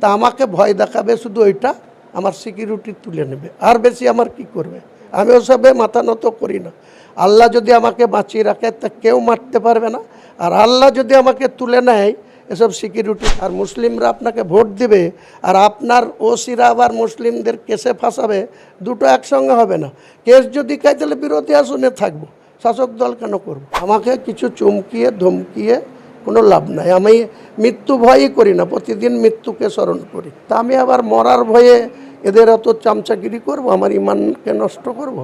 তা আমাকে ভয় দেখাবে, শুধু ওইটা আমার সিকিউরিটি তুলে নেবে। আর বেশি আমার কি করবে? আমি ওসবে মাথা নত করি না। আল্লাহ যদি আমাকে বাঁচিয়ে রাখে, তা কেউ মারতে পারবে না। আর আল্লাহ যদি আমাকে তুলে নেয়, এসব সিকিউরিটি আর মুসলিমরা আপনাকে ভোট দেবে, আর আপনার ওসিরা আবার মুসলিমদের কেসে ফাঁসাবে, দুটো একসঙ্গে হবে না। কেস যদি খাই তাহলে বিরোধী আসনে থাকব। শাসক দল কেন করব? আমাকে কিছু চমকিয়ে, ধমকিয়ে কোনো লাভ নাই। আমি মৃত্যু ভয়ই করি না, প্রতিদিন মৃত্যুকে স্মরণ করি। তা আমি আবার মরার ভয়ে এদের এত চামচাগিরি করব, আমার ইমানকে নষ্ট করব?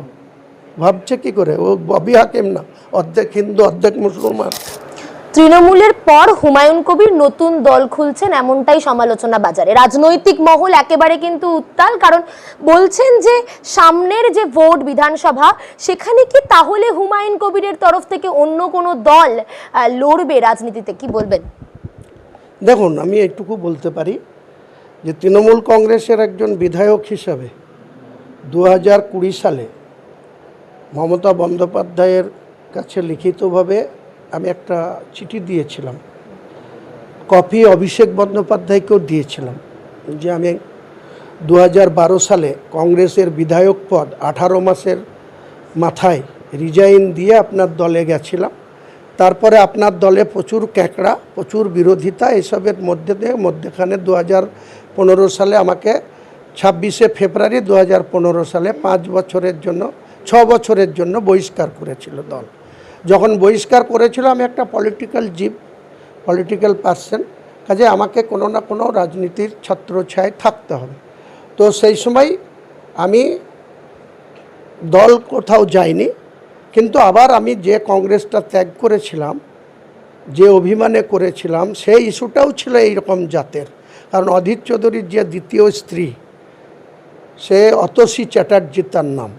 ভাবছে কি করে? ও ববি হাকিম না, অর্ধেক হিন্দু, অর্ধেক মুসলমান। তৃণমূলের পর হুমায়ুন কবির নতুন দল খুলছেন এমনটাই সমালোচনা বাজারে। রাজনৈতিক মহল একেবারে কিন্তু উত্তাল, কারণ বলছেন যে সামনের যে ভোট বিধানসভা, সেখানে কি তাহলে হুমায়ুন কবিরের তরফ থেকে অন্য কোনো দল লড়বে রাজনীতিতে? কি বলবেন? দেখুন, আমি এইটুকু বলতে পারি যে তৃণমূল কংগ্রেসের একজন বিধায়ক হিসাবে দু হাজার কুড়ি সালে মমতা বন্দ্যোপাধ্যায়ের কাছে লিখিতভাবে আমি একটা চিঠি দিয়েছিলাম। কপি অভিষেক বন্দ্যোপাধ্যায়কেও দিয়েছিলাম যে আমি দু হাজার বারো সালে কংগ্রেসের বিধায়ক পদ আঠারো মাসের মাথায় রিজাইন দিয়ে আপনার দলে গেছিলাম। তারপরে আপনার দলে প্রচুর ক্যাঁকড়া, প্রচুর বিরোধিতা, এসবের মধ্যে দিয়ে মধ্যেখানে দু পনেরো সালে আমাকে ছাব্বিশে ফেব্রুয়ারি দু হাজার পনেরো সালে পাঁচ বছরের জন্য, ছ বছরের জন্য বহিষ্কার করেছিল দল। যখন বহিষ্কার করেছিল, আমি একটা পলিটিক্যাল জীব পলিটিক্যাল পার্সন কাজে আমাকে কোনো না কোনো রাজনীতির ছাত্র ছত্রছায় থাকতে হবে। তো সেই সময় আমি দল কোথাও যাইনি, কিন্তু আবার আমি যে কংগ্রেসটা ত্যাগ করেছিলাম, যে অভিমানে করেছিলাম, সেই ইস্যুটাও ছিল এইরকম জাতের। কারণ অধীর চৌধুরীর যে দ্বিতীয় স্ত্রী, সে অতসী চ্যাটার্জি তার নাম।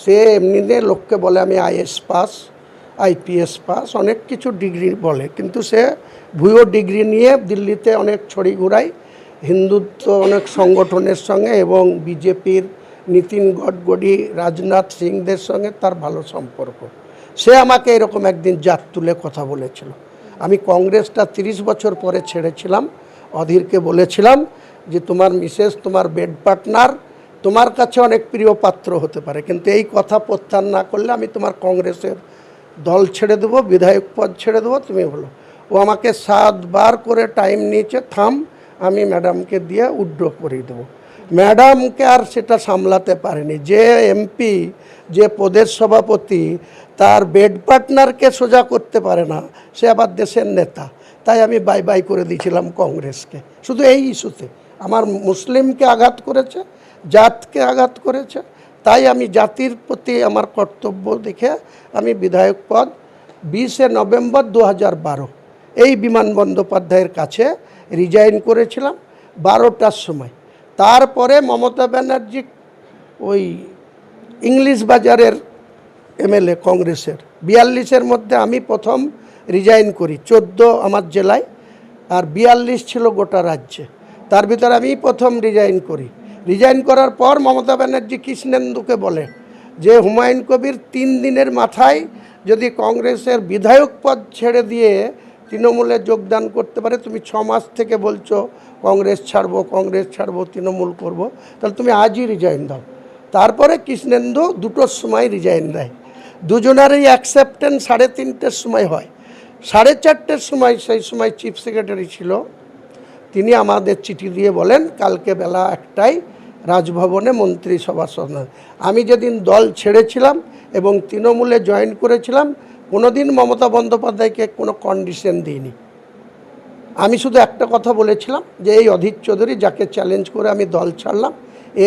সে এমনিতে লোককে বলে আমি আইএস পাস আইপিএস পাস, অনেক কিছু ডিগ্রি বলে। কিন্তু সে ভুয়ো ডিগ্রি নিয়ে দিল্লিতে অনেক ছড়ি ঘুরায়। হিন্দুত্ব অনেক সংগঠনের সঙ্গে এবং বিজেপির নীতিন গডকরি রাজনাথ সিংদের সঙ্গে তার ভালো সম্পর্ক। সে আমাকে এরকম একদিন জাত তুলে কথা বলেছিল। আমি কংগ্রেসটা তিরিশ বছর পরে ছেড়েছিলাম। অধীরকে বলেছিলাম যে, তোমার মিসেস, তোমার বেড পার্টনার, তোমার কাছে অনেক প্রিয় পাত্র হতে পারে। কিন্তু এই কথা প্রত্যাহার না করলে আমি তোমার কংগ্রেসের দল ছেড়ে দেবো, বিধায়ক পদ ছেড়ে দেবো, তুমি বলো। ও আমাকে সাতবার করে টাইম নিয়েছে, থাম, আমি ম্যাডামকে দিয়ে উড্র করিয়ে দেবো। ম্যাডামকে আর সেটা সামলাতে পারেনি। যে এমপি, যে পদের সভাপতি, তার বেড পার্টনারকে সোজা করতে পারে না, সে আবার দেশের নেতা। তাই আমি বাই বাই করে দিয়েছিলাম কংগ্রেসকে। শুধু এই ইস্যুতে। আমার মুসলিমকে আঘাত করেছে, জাতকে আঘাত করেছে তাই আমি জাতির প্রতি আমার কর্তব্য দেখে আমি বিধায়ক পদ বিশে নভেম্বর দু বারো। এই বিমান বন্দ্যোপাধ্যায়ের কাছে রিজাইন করেছিলাম বারোটার সময়। তারপরে মমতা ব্যানার্জি ওই ইংলিশ বাজারের এমএলএ কংগ্রেসের বিয়াল্লিশের মধ্যে আমি প্রথম রিজাইন করি, চোদ্দ আমার জেলায়। আর বিয়াল্লিশ ছিল গোটা রাজ্যে। তার ভিতরে আমি প্রথম রিজাইন করি। রিজাইন করার পর মমতা ব্যানার্জি কৃষ্ণেন্দুকে বলে যে, হুমায়ুন কবির তিন দিনের মাথায় যদি কংগ্রেসের বিধায়ক পদ ছেড়ে দিয়ে তৃণমূলে যোগদান করতে পারে, তুমি ছ মাস থেকে বলছো কংগ্রেস ছাড়বো কংগ্রেস ছাড়বো, তৃণমূল করব, তাহলে তুমি আজই রিজাইন দাও। তারপরে কৃষ্ণেন্দু দুটোর সময় রিজাইন দেয়। দুজনেরই অ্যাকসেপ্টেন্স সাড়ে তিনটের সময় হয়। সাড়ে চারটের সময় সেই সময় চিফ সেক্রেটারি ছিল। তিনি আমাদের চিঠি দিয়ে বলেন, কালকে বেলা একটাই রাজভবনে মন্ত্রিসভা সভা আমি যেদিন দল ছেড়েছিলাম এবং তৃণমূলে জয়েন করেছিলাম, কোনোদিন মমতা বন্দ্যোপাধ্যায়কে কোনো কন্ডিশন দিইনি। আমি শুধু একটা কথা বলেছিলাম যে এই অধীর চৌধুরী যাকে চ্যালেঞ্জ করে আমি দল ছাড়লাম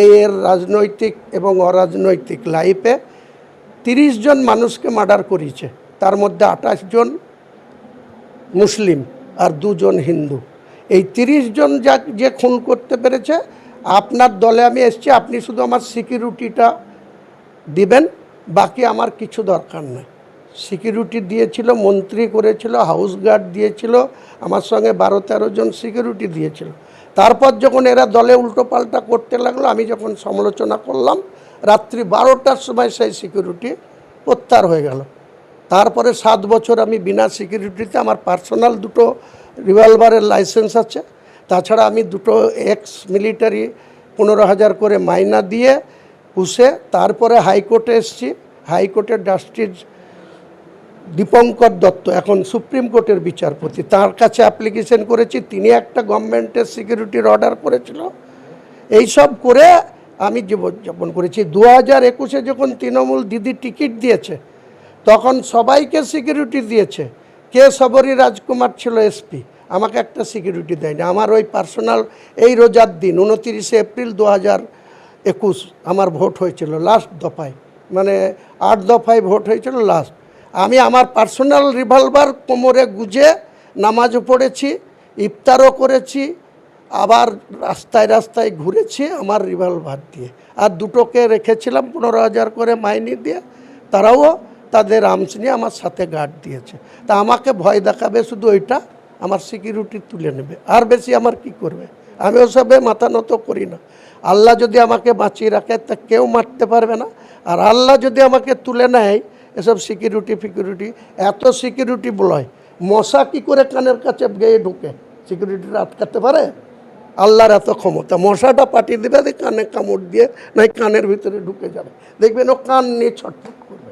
এর রাজনৈতিক এবং অরাজনৈতিক লাইফে তিরিশ জন মানুষকে মার্ডার করিয়েছে তার মধ্যে আঠাশ জন মুসলিম আর দুজন হিন্দু। এই তিরিশ জন যা, যে খুন করতে পেরেছে আপনার দলে আমি এসেছি, আপনি শুধু আমার সিকিউরিটিটা দিবেন, বাকি আমার কিছু দরকার নেই। সিকিউরিটি দিয়েছিল, মন্ত্রী করেছিল হাউস গার্ড দিয়েছিল, আমার সঙ্গে বারো তেরো জন সিকিউরিটি দিয়েছিল। তারপর যখন এরা দলে উল্টোপাল্টা করতে লাগল, আমি যখন সমালোচনা করলাম, রাত্রি বারোটার সময় সেই সিকিউরিটি প্রত্যাহার হয়ে গেল। তারপরে সাত বছর আমি বিনা সিকিউরিটিতে আমার পার্সোনাল দুটো রিভলভারের লাইসেন্স আছে। তাছাড়া আমি দুটো এক্স মিলিটারি পনেরো হাজার করে মাইনা দিয়ে পুষে তারপরে হাইকোর্টে এসছি। হাইকোর্টের জাস্টিস দীপঙ্কর দত্ত, এখন সুপ্রিম কোর্টের বিচারপতি। তার কাছে অ্যাপ্লিকেশন করেছি, তিনি একটা গভর্নমেন্টের সিকিউরিটির অর্ডার করেছিল। এইসব করে আমি জীবনযাপন করেছি। দু হাজার একুশে যখন তৃণমূল দিদি টিকিট দিয়েছে, তখন সবাইকে সিকিউরিটি দিয়েছে। কে সবরী রাজকুমার ছিল এসপি আমাকে একটা সিকিউরিটি দেয়নি। আমার ওই পার্সোনাল এই রোজার দিন, উনতিরিশে এপ্রিল দু হাজার একুশ আমার ভোট হয়েছিল লাস্ট দফায়। মানে আট দফায় ভোট হয়েছিল লাস্ট আমি আমার পার্সোনাল রিভলভার কোমরে গুজে নামাজও পড়েছি, ইফতারও করেছি, আবার রাস্তায় রাস্তায় ঘুরেছি আমার রিভলভার দিয়ে। আর দুটোকে রেখেছিলাম পনেরো হাজার করে মাইনি দিয়ে, তারাও তাদের আর্মস নিয়ে আমার সাথে গার্ড দিয়েছে। তা আমাকে ভয় দেখাবে শুধু ওইটা আমার সিকিউরিটি তুলে নেবে। আর বেশি আমার কি করবে? আমি ওসবে মাথা নত করি না। আল্লাহ যদি আমাকে বাঁচিয়ে রাখে, তা কেউ মারতে পারবে না। আর আল্লাহ যদি আমাকে তুলে নেয়, এসব সিকিউরিটি ফিকিউরিটি, এত সিকিউরিটি বলয়, মশা কি করে কানের কাছে গিয়ে ঢুকে? সিকিউরিটিটা আটকাতে পারে? আল্লাহর এত ক্ষমতা। মশাটা পাঠিয়ে দেবে কানে কামড় দিয়ে নাই কানের ভিতরে ঢুকে যাবে। দেখবেন ও কান নিয়ে ছটফট করবে।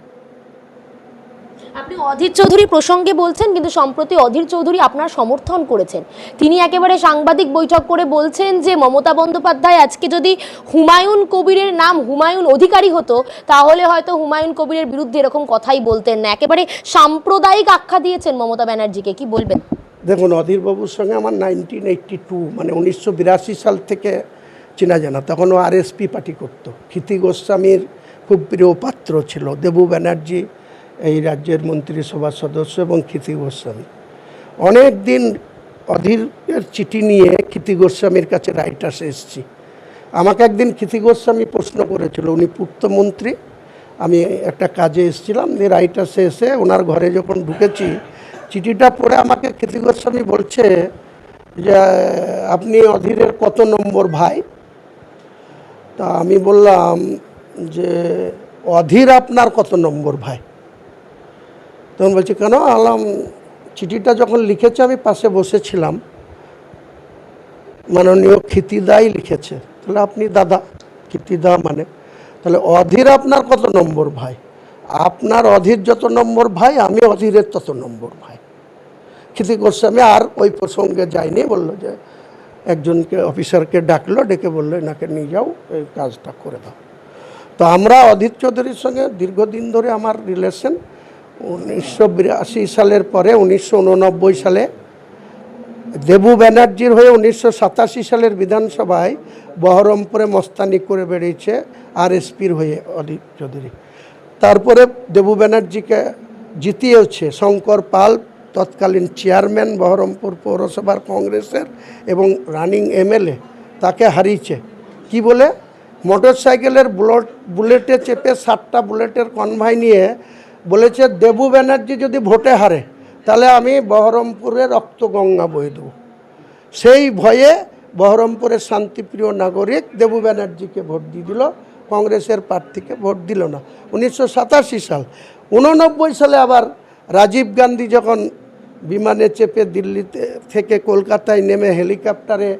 আপনি অধীর চৌধুরী প্রসঙ্গে বলছেন, কিন্তু সম্প্রতি অধীর চৌধুরী আপনার সমর্থন করেছেন। তিনি একেবারে সাংবাদিক বৈঠক করে বলছেন যে, মমতা বন্দ্যোপাধ্যায় আজকে যদি হুমায়ুন কবিরের নাম হুমায়ুন অধিকারী হতো, তাহলে হয়তো হুমায়ুন কবিরের বিরুদ্ধে এরকম কথাই বলতেন না। একেবারে সাম্প্রদায়িক আখ্যা দিয়েছেন মমতা ব্যানার্জিকে, কি বলবেন? দেখুন, অধীরবাবুর সঙ্গে আমার নাইনটিন এইটটি টু মানে উনিশশো বিরাশি সাল থেকে চেনা জানা তখন ও আরএসপি পার্টি করতো। ক্ষিতি গোস্বামীর খুব প্রিয় পাত্র ছিল, দেবু ব্যানার্জি এই রাজ্যের মন্ত্রিসভার সদস্য এবং ক্ষিতি গোস্বামী। অনেক দিন অধীরের চিঠি নিয়ে ক্ষিতি গোস্বামীর কাছে রাইটার্স এসেছি। আমাকে একদিন ক্ষিতি গোস্বামী প্রশ্ন করেছিল, উনি পূর্তমন্ত্রী আমি একটা কাজে এসেছিলাম দিয়ে রাইটার্সে এসে ওনার ঘরে যখন ঢুকেছি, চিঠিটা পড়ে আমাকে ক্ষিতি গোস্বামী বলছে যে, আপনি অধীরের কত নম্বর ভাই? তা আমি বললাম যে, অধীর আপনার কত নম্বর ভাই? তখন বলছি, কেন? আলাম চিঠিটা যখন লিখেছে, আমি পাশে বসেছিলাম। মাননীয় ক্ষিতিদাই লিখেছে। তাহলে আপনি দাদা, ক্ষিতিদা মানে। তাহলে অধীর আপনার কত নম্বর ভাই? আপনার অধীর যত নম্বর ভাই, আমি অধীরের তত নম্বর ভাই। ক্ষিতি গোস্বামী আর ওই প্রসঙ্গে যায়নি, বলল যে, একজনকে, অফিসারকে ডাকলো, ডেকে বলল, এনাকে নিয়ে যাও, এই কাজটা করে দাও। তো আমরা অধীর চৌধুরীর সঙ্গে দীর্ঘদিন ধরে আমার রিলেশন উনিশশো বিরাশি সালের পরে, উনিশশো উননব্বই সালে দেবু ব্যানার্জির হয়ে উনিশশো সাতাশি সালের বিধানসভায় বহরমপুরে মস্তানি করে বেরিয়েছে আর এসপির হয়ে অধীর চৌধুরী। তারপরে দেবু ব্যানার্জিকে জিতিয়েছে শঙ্কর পাল, তৎকালীন চেয়ারম্যান বহরমপুর পৌরসভার কংগ্রেসের এবং রানিং এমএলএ তাকে হারিয়েছে। কি বলে? মোটর সাইকেলের বুলেট, বুলেটে চেপে সাতটা বুলেটের কনভাই নিয়ে বলেছে, দেবু ব্যানার্জি যদি ভোটে হারে, তাহলে আমি বহরমপুরে রক্তগঙ্গা বয়ে দেবো। সেই ভয়ে বহরমপুরের শান্তিপ্রিয় নাগরিক দেবু ব্যানার্জিকে ভোট দিয়ে দিল, কংগ্রেসের প্রার্থীকে ভোট দিল না। উনিশশো সাতাশি সাল, উননব্বই সালে আবার রাজীব গান্ধী যখন বিমানে চেপে দিল্লিতে থেকে কলকাতায় নেমে হেলিকপ্টারে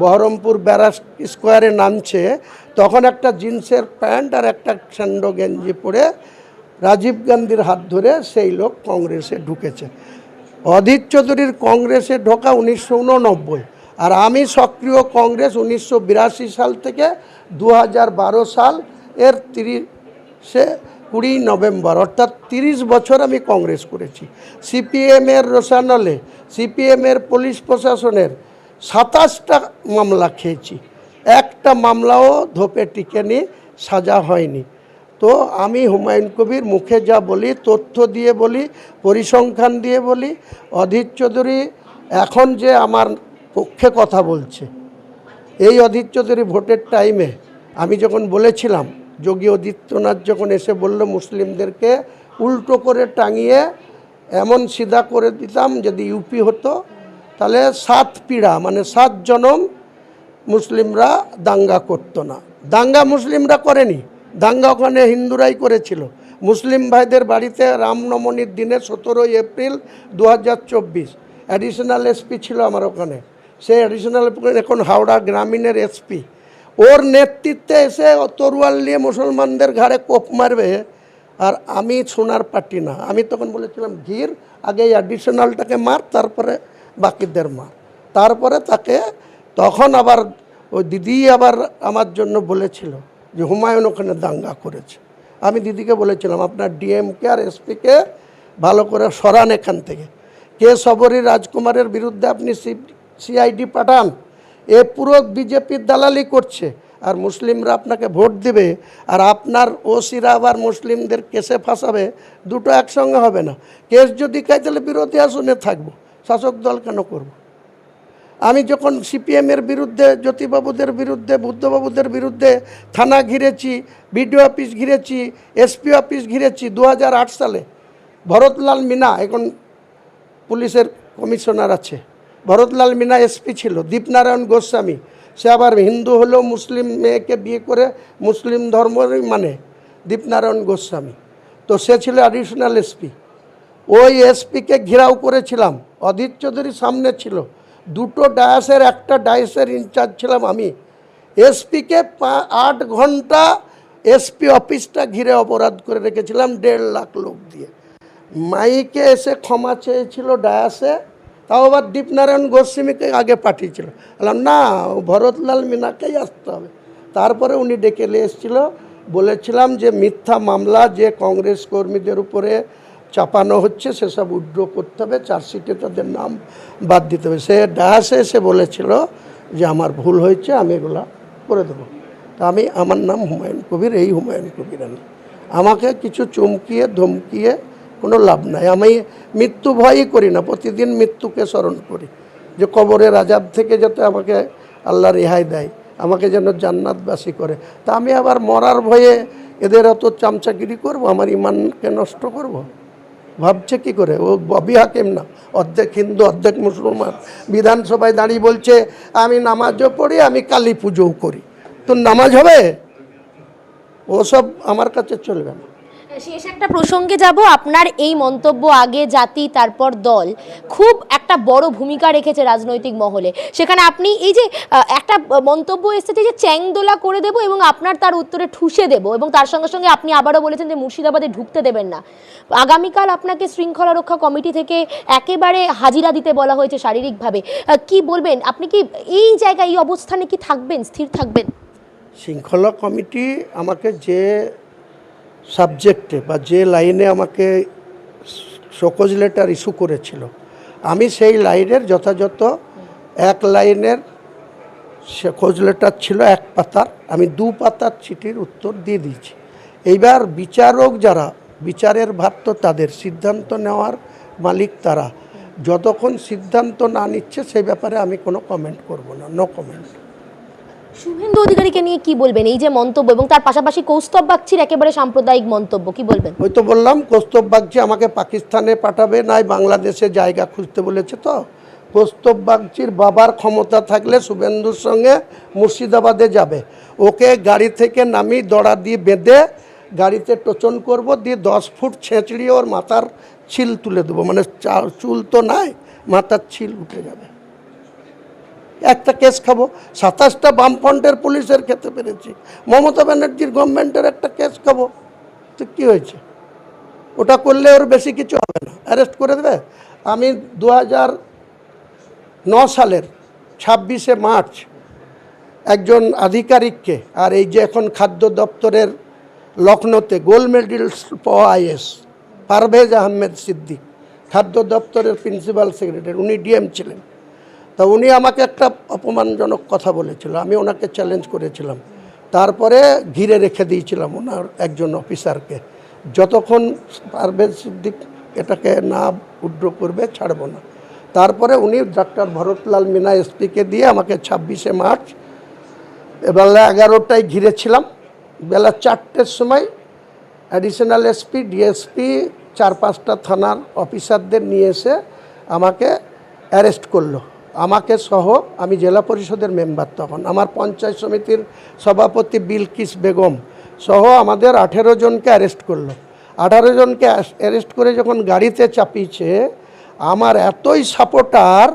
বহরমপুর ব্যারাস স্কোয়ারে নামছে, তখন একটা জিন্সের প্যান্ট আর একটা স্যান্ডো গেঞ্জি পরে রাজীব গান্ধীর হাত ধরে সেই লোক কংগ্রেসে ঢুকেছে। অধীর চৌধুরীর কংগ্রেসে ঢোকা উনিশশো উননব্বই আর আমি সক্রিয় কংগ্রেস উনিশশো বিরাশি সাল থেকে দু হাজার বারো সাল এর তিরিশে কুড়ি নভেম্বর অর্থাৎ তিরিশ বছর আমি কংগ্রেস করেছি। সিপিএমের রোশানলে সিপিএমের পুলিশ প্রশাসনের সাতাশটা মামলা খেয়েছি। একটা মামলাও ধোপে টিকেনি, সাজা হয়নি। তো আমি হুমায়ুন কবির মুখে যা বলি, তথ্য দিয়ে বলি, পরিসংখ্যান দিয়ে বলি, অধীর চৌধুরী এখন যে আমার পক্ষে কথা বলছে, এই অধীর চৌধুরী ভোটের টাইমে আমি যখন বলেছিলাম, যোগী আদিত্যনাথ যখন এসে বলল মুসলিমদেরকে উল্টো করে টাঙিয়ে এমন সিধা করে দিতাম যদি ইউপি হতো, তাহলে সাত পীড়া মানে সাত জনম মুসলিমরা দাঙ্গা করতো না। দাঙ্গা মুসলিমরা করেনি। দাঙ্গা ওখানে হিন্দুরাই করেছিল। মুসলিম ভাইদের বাড়িতে রামনবমীর দিনে সতেরোই এপ্রিল দু হাজার চব্বিশ অ্যাডিশনাল এসপি ছিল আমার ওখানে। সে অ্যাডিশনাল এখন হাওড়া গ্রামীণের এসপি ওর নেতৃত্বে এসে তরুয়াল নিয়ে মুসলমানদের ঘাড়ে কোপ মারবে আর আমি সোনার পাটি না। আমি তখন বলেছিলাম ঘির আগে অ্যাডিশনালটাকে মার, তারপরে বাকিদের মার। তারপরে তাকে তখন আবার ওই দিদি আবার আমার জন্য বলেছিল। যে হুমায়ুন ওখানে দাঙ্গা করেছে। আমি দিদিকে বলেছিলাম, আপনার ডিএমকে আর এসপিকে ভালো করে সরান এখান থেকে। কে সবরী রাজকুমারের বিরুদ্ধে আপনি সিআইডি পাঠান? এ পুরো বিজেপির দালালি করছে। আর মুসলিমরা আপনাকে ভোট দিবে। আর আপনার ওসিরা আবার মুসলিমদের কেসে ফাঁসাবে। দুটো একসঙ্গে হবে না। কেস যদি খাই তাহলে বিরোধী আসনে থাকব। শাসক দল কেন করব? আমি যখন সিপিএমের বিরুদ্ধে, জ্যোতিবাবুদের বিরুদ্ধে, বুদ্ধবাবুদের বিরুদ্ধে থানা ঘিরেছি, বিডিও অফিস ঘিরেছি, এসপি অফিস ঘিরেছি দু হাজার আট সালে, ভরতলাল মিনা, এখন পুলিশের কমিশনার আছে, ভরতলাল মিনা এসপি ছিল, দীপনারায়ণ গোস্বামী, সে আবার হিন্দু হলেও মুসলিম মেয়েকে বিয়ে করে মুসলিম ধর্মই মানে দীপনারায়ণ গোস্বামী। তো সে ছিল অ্যাডিশনাল এসপি ওই এসপিকে ঘেরাও করেছিলাম, অধীর চৌধুরী সামনে ছিল দুটো ডায়াসের, একটা ডায়াসের ইনচার্জ ছিলাম আমি। এসপিকে আট ঘণ্টা এসপি অফিসটা ঘিরে অপরাধ করে রেখেছিলাম দেড় লাখ লোক দিয়ে। মাইকে এসে ক্ষমা চেয়েছিল ডায়াসে, তাও আবার দীপনারায়ণ গোস্বামীকে আগে পাঠিয়েছিল। বললাম, না, ভরতলাল মিনাকেই আসতে হবে। তারপরে উনি ডেকে এসেছিল, বলেছিলাম যে মিথ্যা মামলা যে কংগ্রেস কর্মীদের উপরে চাপানো হচ্ছে সেসব উড্র করতে হবে চার্জশিটে তাদের নাম বাদ দিতে হবে। সে ডায়াসে এসে বলেছিল যে আমার ভুল হয়েছে, আমি এগুলা করে দেবো। তা আমি, আমার নাম হুমায়ুন কবির, এই হুমায়ুন কবির আমি। আমাকে কিছু চমকিয়ে, ধমকিয়ে কোনো লাভ নাই। আমি মৃত্যু ভয়ই করি না, প্রতিদিন মৃত্যুকে স্মরণ করি। যে কবরের আজাব থেকে যাতে আমাকে আল্লাহ রেহাই দেয়, আমাকে যেন জান্নাতবাসী করে। তা আমি আবার মরার ভয়ে এদের অত চামচাগিরি করব? আমার ইমানকে নষ্ট করব। ভাবছে কি করে? ও ববি হাকিম না। অর্ধেক হিন্দু, অর্ধেক মুসলমান। বিধানসভায় দাঁড়িয়ে বলছে, আমি নামাজও পড়ি, আমি কালী পুজোও করি। তো নামাজ হবে? ওসব আমার কাছে চলবে না। শেষ একটা প্রসঙ্গে যাব। আপনার এই মন্তব্য আগে জাতি, তারপর দল খুব একটা বড় ভূমিকা রেখেছে রাজনৈতিক মহলে। সেখানে আপনি এই যে একটা মন্তব্য এসেছে যে চ্যাংদোলা করে দেব এবং আপনার তার উত্তরে ঠুসে দেব এবং তার সঙ্গে সঙ্গে আপনি আবারও বলেছেন যে মুর্শিদাবাদে ঢুকতে দেবেন না। আগামীকাল আপনাকে শৃঙ্খলা রক্ষা কমিটি থেকে একেবারে হাজিরা দিতে বলা হয়েছে শারীরিকভাবে। কি বলবেন? আপনি কি এই জায়গায়, এই অবস্থানে কি থাকবেন, স্থির থাকবেন? শৃঙ্খলা কমিটি আমাকে যে সাবজেক্টে বা যে লাইনে আমাকে শোকজ লেটার ইস্যু করেছিল, আমি সেই লাইনের যথাযথ এক লাইনের খোঁজ লেটার ছিল এক পাতার, আমি দু পাতার চিঠির উত্তর দিয়ে দিয়েছি। এইবার বিচারক যারা, বিচারের ভার তো তাদের, সিদ্ধান্ত নেওয়ার মালিক তারা। যতক্ষণ সিদ্ধান্ত না নিচ্ছে সেই ব্যাপারে আমি কোনো কমেন্ট করব না নো কমেন্ট শুভেন্দু অধিকারীকে নিয়ে কি বলবেন? এই যে মন্তব্য এবং তার পাশাপাশি কৌস্তব বাগচির একেবারে সাম্প্রদায়িক মন্তব্য, কি বলবেন? ওই তো বললাম, কৌস্তব বাগচি আমাকে পাকিস্তানে পাঠাবে, নাই বাংলাদেশে জায়গা খুঁজতে বলেছে তো। কৌস্তব বাগচির বাবার ক্ষমতা থাকলে শুভেন্দুর সঙ্গে মুর্শিদাবাদে যাবে। ওকে গাড়ি থেকে নামি দড়া দিয়ে বেঁধে গাড়িতে টোচন করব, দিয়ে দশ ফুট ছেঁচড়িয়ে ওর মাথার ছিল তুলে দেবো। মানে চুল তো নাই, মাথার ছিল উঠে যাবে। একটা কেস খাব। সাতাশটা বামফ্রন্টের পুলিশের খেতে পেরেছি। মমতা ব্যানার্জির গভর্নমেন্টের একটা কেস খাব। তো কী হয়েছে? ওটা করলে ওর বেশি কিছু হবে না। অ্যারেস্ট করে দেবে? আমি দু সালের ছাব্বিশে মার্চ একজন আধিকারিককে আর এই যে এখন খাদ্য দপ্তরের লখনৌতে গোল্ড মেডেল পাওয়া আইএস, পারভেজ আহমেদ সিদ্দিক, খাদ্য দপ্তরের প্রিন্সিপাল সেক্রেটারি, উনি ডিএম ছিলেন। তা উনি আমাকে একটা অপমানজনক কথা বলেছিল, আমি ওনাকে চ্যালেঞ্জ করেছিলাম। তারপরে ঘিরে রেখে দিয়েছিলাম ওনার একজন অফিসারকে। যতক্ষণ পারভেজ সিদ্দিক এটাকে না উড্র করবে, ছাড়বো না। তারপরে উনি ডাক্তার ভরতলাল মিনা এসপিকে দিয়ে আমাকে ছাব্বিশে মার্চ বেলা এগারোটায় ঘিরেছিলাম। বেলা চারটের সময় অ্যাডিশনাল এসপি ডিএসপি চার পাঁচটা থানার অফিসারদের নিয়ে এসে আমাকে অ্যারেস্ট করল। আমাকে সহ আমি জেলা পরিষদের মেম্বার তখন। আমার পঞ্চায়েত সমিতির সভাপতি বিলকিস বেগম সহ আমাদের আঠেরো জনকে অ্যারেস্ট করল। আঠারো জনকে অ্যারেস্ট করে যখন গাড়িতে চাপিয়েছে, আমার এতই সাপোর্টার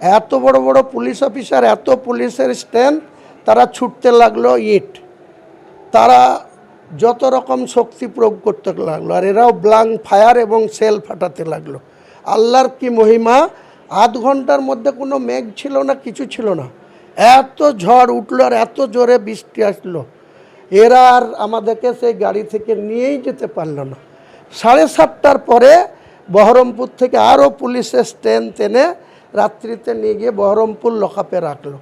এত বড় বড় পুলিশ অফিসার এত পুলিশের স্ট্যান্ড তারা ছুটতে লাগল ইট। তারা যত রকম শক্তি প্রয়োগ করতে লাগল, আর এরাও ব্লাং ফায়ার এবং সেল ফাটাতে লাগল। আল্লাহর কি মহিমা আধ ঘণ্টার মধ্যে কোনো মেঘ ছিল না, কিছু ছিল না। এত ঝড় উঠল আর এত জোরে বৃষ্টি আসলো। এরা আর আমাদেরকে সেই গাড়ি থেকে নিয়েই যেতে পারল না। সাড়ে সাতটার পরে বহরমপুর থেকে আরও পুলিশের স্ট্রেন্থ এনে রাত্রিতে নিয়ে গিয়ে বহরমপুর লকআপে রাখল।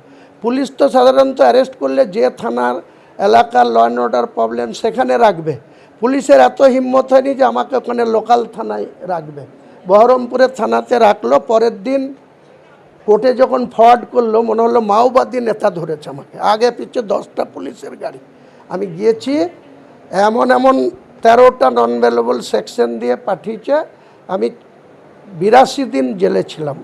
পুলিশ তো সাধারণত অ্যারেস্ট করলে যে থানার এলাকার ল অ্যান্ড অর্ডার প্রবলেম সেখানে রাখবে। পুলিশের এত হিম্মত হয়নি যে আমাকে ওখানে লোকাল থানায় রাখবে। বহরমপুরের থানাতে রাখল, পরের দিন কোর্টে যখন ফরওয়ার্ড করল, মনে হলো মাওবাদী নেতা ধরেছে আমাকে। আগে পিছিয়ে দশটা পুলিশের গাড়ি। আমি গিয়েছি, এমন এমন তেরোটা নন ভ্যালুবল সেকশন দিয়ে পাঠিয়েছে, আমি বিরাশি দিন জেলে ছিলাম।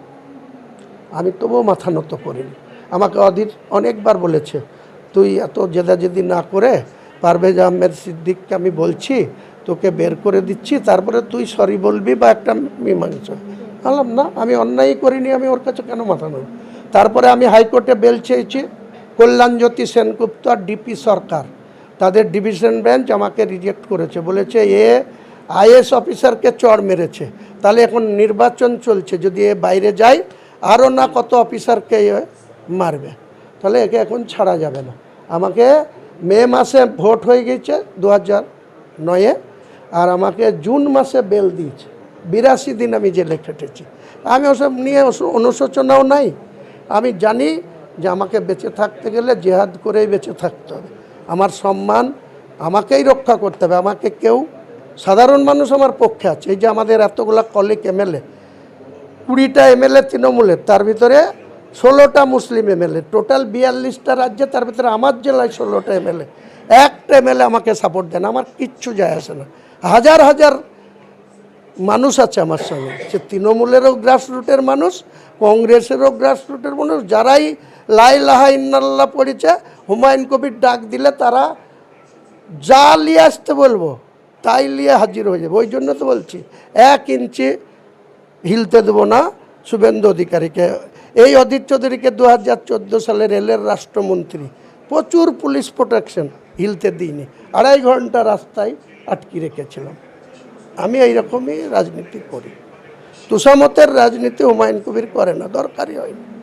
আমি তবুও মাথা নত করিনি। আমাকে অধীর অনেকবার বলেছে, তুই এত জেদাজেদি না করে পারভেজ আহমেদ সিদ্দিককে আমি বলছি তোকে বের করে দিচ্ছি, তারপরে তুই সরি বলবি বা একটা মীমাংসা। বললাম, না, আমি অন্যায় করিনি, আমি ওর কাছে কেন মাথা নেব? তারপরে আমি হাইকোর্টে বেল চেয়েছি কল্যাণজ্যোতি সেনগুপ্ত আর ডিপি সরকার, তাদের ডিভিশন বেঞ্চ আমাকে রিজেক্ট করেছে। বলেছে, এ আইএস অফিসারকে চড় মেরেছে। তাহলে এখন নির্বাচন চলছে, যদি এ বাইরে যায়, আরও না কত অফিসারকে মারবে? তাহলে একে এখন ছাড়া যাবে না। আমাকে মে মাসে ভোট হয়ে গেছে দু হাজার নয়ে। আর আমাকে জুন মাসে বেল দিয়েছে। বিরাশি দিন আমি জেলে খেটেছি। আমি ওসব নিয়ে অনুশোচনাও নাই। আমি জানি যে আমাকে বেঁচে থাকতে গেলে জেহাদ করেই বেঁচে থাকতে হবে। আমার সম্মান আমাকেই রক্ষা করতে হবে। আমাকে কেউ, সাধারণ মানুষ আমার পক্ষে আছে। এই যে আমাদের এতগুলা কলিক এমএলএ কুড়িটা এমএলএ তৃণমূলের, তার ভিতরে ষোলোটা মুসলিম এমএলএ টোটাল বিয়াল্লিশটা রাজ্যে, তার ভিতরে আমার জেলায় ষোলোটা এমএলএ একটা এমএলএ আমাকে সাপোর্ট দেন আমার কিচ্ছু যায় আসে না। হাজার হাজার মানুষ আছে আমার সঙ্গে। সে তৃণমূলেরও গ্রাসরুটের মানুষ, কংগ্রেসেরও গ্রাসরুটের মানুষ, যারাই লাই লাহা ইন্নাল্লাহ পড়েছে, হুমায়ুন কবির ডাক দিলে তারা যা নিয়ে আসতে বলব, তাই নিয়ে হাজির হয়ে যাবে। ওই জন্য তো বলছি, এক ইঞ্চি হিলতে দেবো না শুভেন্দু অধিকারীকে। এই অধীর চৌধুরীকে দু হাজার চোদ্দ সালে রেলের রাষ্ট্রমন্ত্রী, প্রচুর পুলিশ প্রোটেকশন হিলতে দিইনি। আড়াই ঘণ্টা রাস্তায় আটকে রেখেছিলাম। আমি এইরকমই রাজনীতি করি। তুষামতের রাজনীতি হুমায়ুন কবির করে না, দরকারই হয়নি